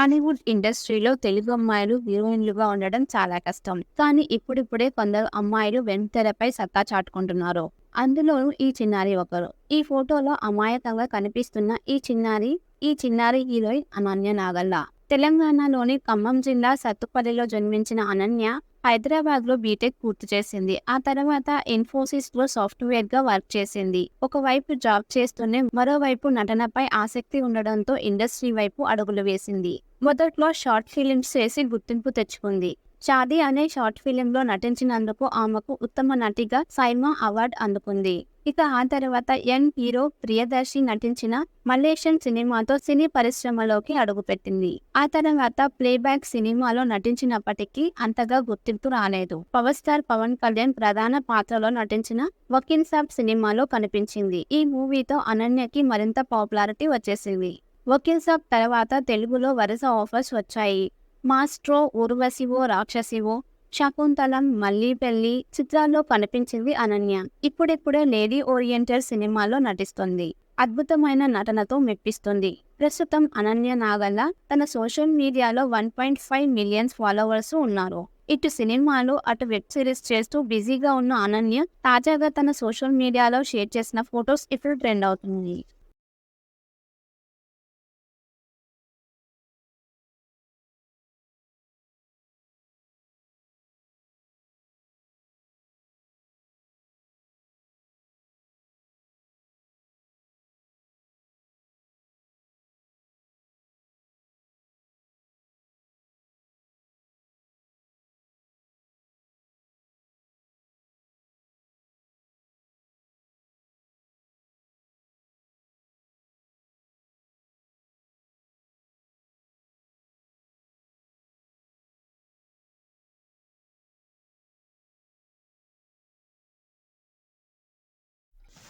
టాలీవుడ్ ఇండస్ట్రీలో తెలుగు అమ్మాయిలు హీరోయిన్లుగా ఉండడం చాలా కష్టం. కానీ ఇప్పుడిప్పుడే కొందరు అమ్మాయిలు వెంటెరపై సత్తా చాటుకుంటున్నారు. అందులోనూ ఈ చిన్నారి ఒకరు. ఈ ఫోటోలో అమాయకంగా కనిపిస్తున్న ఈ చిన్నారి ఈ చిన్నారి హీరోయిన్ అనన్య నాగల్ల. తెలంగాణలోని ఖమ్మం జిల్లా సత్తుపల్లిలో జన్మించిన అనన్య హైదరాబాద్లో బీటెక్ పూర్తి చేసింది. ఆ తర్వాత ఇన్ఫోసిస్లో సాఫ్ట్వేర్గా వర్క్ చేసింది. ఒకవైపు జాబ్ చేస్తూనే మరోవైపు నటనపై ఆసక్తి ఉండడంతో ఇండస్ట్రీ వైపు అడుగులు వేసింది. మొదట్లో షార్ట్ ఫిలిమ్స్ చేసి గుర్తింపు తెచ్చుకుంది. షాదీ అనే షార్ట్ ఫిలింలో నటించినందుకు ఆమెకు ఉత్తమ నటిగా సైమా అవార్డు అందుకుంది. ఇక ఆ తర్వాత యంగ్ హీరో ప్రియదర్శి నటించిన మలేషియన్ సినిమాతో సినీ పరిశ్రమలోకి అడుగుపెట్టింది. ఆ తర్వాత ప్లేబ్యాక్ సినిమాలో నటించినప్పటికీ అంతగా గుర్తింపు రాలేదు. పవర్ స్టార్ పవన్ కళ్యాణ్ ప్రధాన పాత్రలో నటించిన వకీల్ సాబ్ సినిమాలో కనిపించింది. ఈ మూవీతో అనన్యకి మరింత పాపులారిటీ వచ్చేసింది. వకీల్ సాబ్ తర్వాత తెలుగులో వరుస ఆఫర్స్ వచ్చాయి. మాస్ట్రో ఊర్వశివో రాక్షసివో శకుంతలం మళ్ళీ పెళ్ళి చిత్రాల్లో కనిపించింది అనన్య. ఇప్పుడిప్పుడే లేడీ ఓరియంటెడ్ సినిమాలో నటిస్తుంది. అద్భుతమైన నటనతో మెప్పిస్తుంది. ప్రస్తుతం అనన్య నాగల్ల తన సోషల్ మీడియాలో one point five millions followers ఉన్నారు. ఇటు సినిమాలు అటు వెబ్ సిరీస్ చేస్తూ బిజీగా ఉన్న అనన్య తాజాగా తన సోషల్ మీడియాలో షేర్ చేసిన ఫొటోస్ ఇప్పుడు ట్రెండ్ అవుతుంది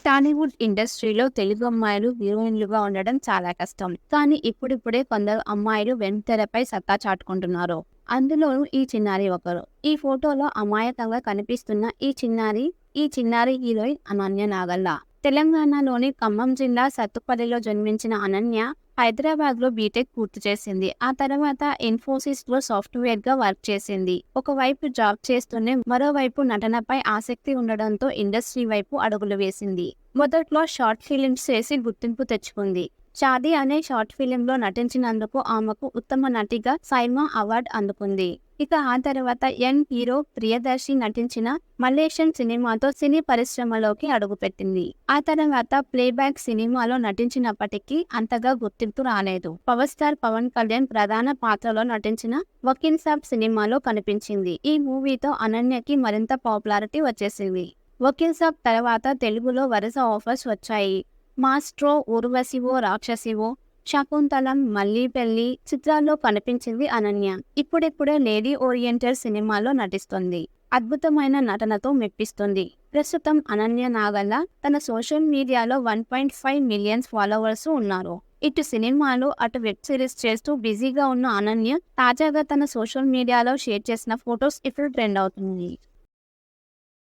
టాలీవుడ్ ఇండస్ట్రీలో తెలుగు అమ్మాయిలు హీరోయిన్లుగా ఉండడం చాలా కష్టం. కానీ ఇప్పుడిప్పుడే కొందరు అమ్మాయిలు వెంటెరపై సత్తా చాటుకుంటున్నారు. అందులోనూ ఈ చిన్నారి ఒకరు. ఈ ఫోటోలో అమాయకంగా కనిపిస్తున్న ఈ చిన్నారి ఈ చిన్నారి హీరోయిన్ అనన్య నాగల్ల. తెలంగాణలోని ఖమ్మం జిల్లా సత్తుపల్లిలో జన్మించిన అనన్య హైదరాబాద్లో బీటెక్ పూర్తి చేసింది. ఆ తర్వాత ఇన్ఫోసిస్లో సాఫ్ట్వేర్గా వర్క్ చేసింది. ఒకవైపు జాబ్ చేస్తూనే మరోవైపు నటనపై ఆసక్తి ఉండడంతో ఇండస్ట్రీ వైపు అడుగులు వేసింది. మొదట్లో షార్ట్ ఫిలిమ్స్ చేసి గుర్తింపు తెచ్చుకుంది. షాదీ అనే షార్ట్ ఫిలింలో నటించినందుకు ఆమెకు ఉత్తమ నటిగా సైమా అవార్డు అందుకుంది. ఇక ఆ తర్వాత యంగ్ హీరో ప్రియదర్శి నటించిన మలేషియన్ సినిమాతో సినీ పరిశ్రమలోకి అడుగుపెట్టింది. ఆ తర్వాత ప్లేబ్యాక్ సినిమాలో నటించినప్పటికీ అంతగా గుర్తింపు రాలేదు. పవర్ స్టార్ పవన్ కళ్యాణ్ ప్రధాన పాత్రలో నటించిన వకీల్ సాబ్ సినిమాలో కనిపించింది. ఈ మూవీతో అనన్యకి మరింత పాపులారిటీ వచ్చేసింది. వకీల్ సాబ్ తర్వాత తెలుగులో వరుస ఆఫర్స్ వచ్చాయి. మాస్ట్రో ఊర్వశివో రాక్షసివో శకుంతలం మళ్ళీ పెళ్ళి చిత్రాల్లో కనిపించింది అనన్య. ఇప్పుడిప్పుడే లేడీ ఓరియంటెడ్ సినిమాలో నటిస్తుంది. అద్భుతమైన నటనతో మెప్పిస్తుంది. ప్రస్తుతం అనన్య నాగల్ల తన సోషల్ మీడియాలో one point five millions followers ఉన్నారు. ఇటు సినిమాలు అటు వెబ్ సిరీస్ చేస్తూ బిజీగా ఉన్న అనన్య తాజాగా తన సోషల్ మీడియాలో షేర్ చేసిన ఫొటోస్ ఇప్పుడు ట్రెండ్ అవుతుంది